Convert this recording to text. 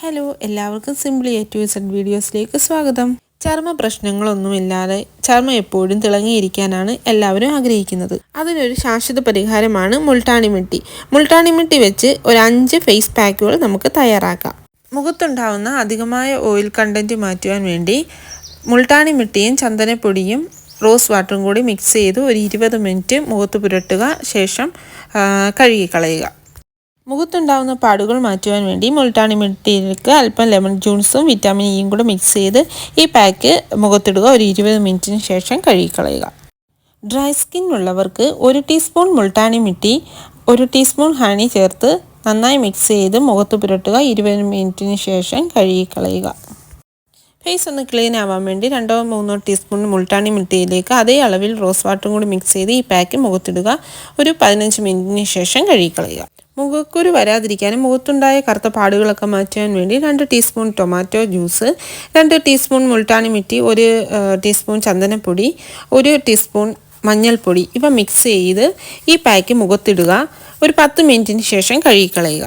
Hello എല്ലാവർക്കും simply A to Z വീഡിയോസിലേക്ക് സ്വാഗതം. ചർമ്മ പ്രശ്നങ്ങളൊന്നുമില്ലാതെ ചർമ്മം എപ്പോഴും തിളങ്ങിയിരിക്കാനാണ് എല്ലാവരും ആഗ്രഹിക്കുന്നത്. അതിനൊരു ശാശ്വത പരിഹാരമാണ് മുൾട്ടാണി മിട്ടി. മുൾട്ടാണി വെച്ച് ഒരു അഞ്ച് ഫേസ് പാക്കുകൾ നമുക്ക് തയ്യാറാക്കാം. മുഖത്തുണ്ടാവുന്ന അധികമായ ഓയിൽ കണ്ടന്റ് മാറ്റുവാൻ വേണ്ടി മുൾട്ടാണി മിട്ടിയും ചന്ദനപ്പൊടിയും റോസ് വാട്ടറും കൂടി മിക്സ് ചെയ്ത് ഒരു ഇരുപത് മിനിറ്റ് മുഖത്ത് പുരട്ടുക ശേഷം കഴുകിക്കളയുക. മുഖത്തുണ്ടാകുന്ന പാടുകൾ മാറ്റുവാൻ വേണ്ടി മുൾട്ടാണി മിട്ടിയിലേക്ക് അല്പം ലെമൺ ജ്യൂസും വിറ്റാമിൻ ഇയും കൂടെ മിക്സ് ചെയ്ത് ഈ പാക്ക് മുഖത്തിടുക. ഒരു ഇരുപത് മിനിറ്റിന് ശേഷം കഴുകിക്കളയുക. ഡ്രൈ സ്കിൻ ഉള്ളവർക്ക് ഒരു ടീസ്പൂൺ മുൾട്ടാണി മിട്ടി ഒരു ടീസ്പൂൺ ഹണി ചേർത്ത് നന്നായി മിക്സ് ചെയ്ത് മുഖത്ത് പുരട്ടുക. ഇരുപത് മിനിറ്റിന് ശേഷം കഴുകിക്കളയുക. ഫേസ് ഒന്ന് ക്ലീൻ ആവാൻ വേണ്ടി രണ്ടോ മൂന്നോ ടീസ്പൂൺ മുൾട്ടാണി മിട്ടിയിലേക്ക് അതേ അളവിൽ റോസ് വാട്ടറും കൂടി മിക്സ് ചെയ്ത് ഈ പാക്ക് മുഖത്തിടുക. ഒരു പതിനഞ്ച് മിനിറ്റിന് ശേഷം കഴുകിക്കളയുക. മുഖക്കുരു വരാതിരിക്കാനും മുഖത്തുണ്ടായ കറുത്ത പാടുകളൊക്കെ മാറ്റാൻ വേണ്ടി രണ്ട് ടീസ്പൂൺ ടൊമാറ്റോ ജ്യൂസ് രണ്ട് ടീസ്പൂൺ മുൾട്ടാണി മിറ്റി ഒരു ടീസ്പൂൺ ചന്ദനപ്പൊടി ഒരു ടീസ്പൂൺ മഞ്ഞൾപ്പൊടി. ഇവ മിക്സ് ചെയ്ത് ഈ പാക്ക് മുഖത്തിടുക. ഒരു പത്ത് മിനിറ്റിന് ശേഷം കഴുകിക്കളയുക.